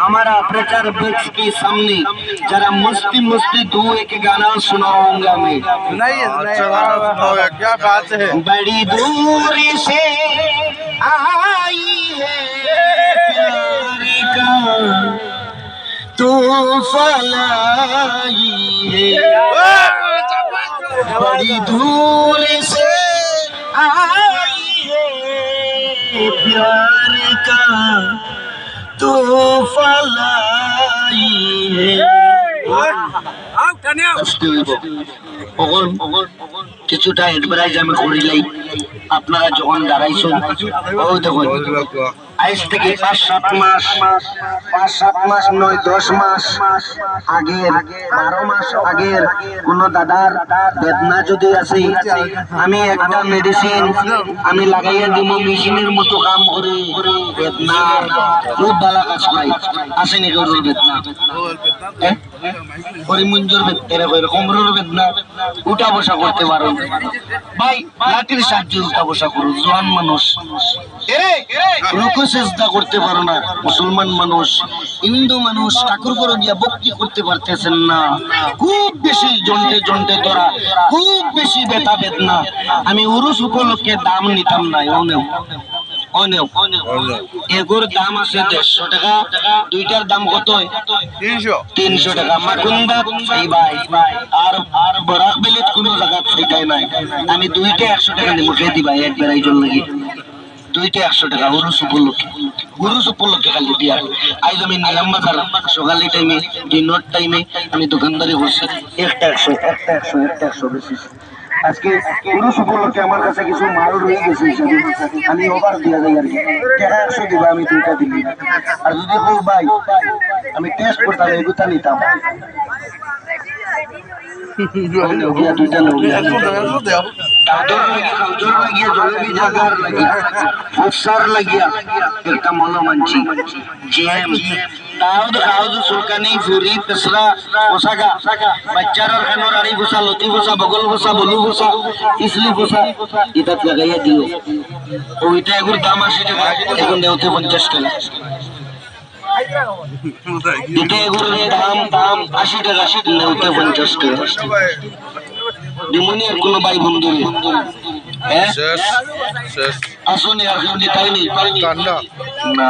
हमारा ऑपरेटर वृक्ष के सामने जरा मस्ती मस्ती दो एक गाना सुनाऊँगा मैं। सुनाइए अच्छा क्या बात है? बड़ी दूर से आई है प्यार का तो फलाई है। बड़ी दूर से आई है प्यार का কিছুটা এডভার্টাইজ আমি করিলাই আপনারা যখন দাঁড়াইছেন আচ্ছা, আচ্ছা। আজ থেকে পাঁচ সাত মাস পাঁচ সাত মাস নয় দশ মাস আগের বারো মাস আগের কোন দাদার বেদনা যদি আছে আমি একটা মেডিসিন আমি লাগাইয়া দিব মেশিনের মতো কাম করে বেদনা। খুব ভালো কাজ পাই আসেনি গরুর বেদনা? করিমঞ্জুর বেদনা কোমরের বেদনা। উঠা বসা করতে পারো ভাই লাঠির সাহায্যে উঠা বসা করো জোয়ান মানুষ। রুকু চেষ্টা করতে পারো না। মুসলমান মানুষ হিন্দু মানুষ ঠাকুর করে গিয়া ভক্তি করতে পারতেছেন না। খুব বেশি জন্টে জন্টে তোরা খুব বেশি বেতা বেদনা। আমি উরুস উপলক্ষে দাম নিতাম না অনেও অনেও এগুর দাম আছে দেড়শো টাকা। দুইটার দাম কত তিনশো। টাকা। মাকুন্দা এই ভাই। আর আর বরাক বেলিত কোনো জায়গা সেটাই নাই। আমি দুইটা একশো টাকা নেব খেয়ে দিবা একবার একজন লাগি দুইটা একশো টাকা, উরুস উপলক্ষে। উরুস উপলক্ষে খালি দিয়া। আজ আমি নিলাম বাজার, সকালে টাইমে দিনের টাইমে আমি দোকানদারি করছি। একটা একশো একটা একশো একটা একশো বেশি। আজকে পুরুষ উপলক্ষে আমার কাছে কিছু মাল রয়ে গেছে হিসাবে আমি ওভার দিয়া যাই আর কি। টাকা একশো দিবা, আমি দুইটা দিলি আর যদি কেউ ভাই, আমি টেস্ট করতাম, এগুতা নিতাম। বগল পোষা বলু পোষা ইসলি পোষা ইতাত লাগাইয়া দিও ওইটা এগুর দাম টাকা এখন দেওতে পঞ্চাশ টাকা। এটা এগুর দাম দাম আশি টাকা নেওতে পঞ্চাশ টাকা। দিমুনি আর কোনো ভাই বন্ধু হ্যাঁ? শেষ আসুন আর নেই না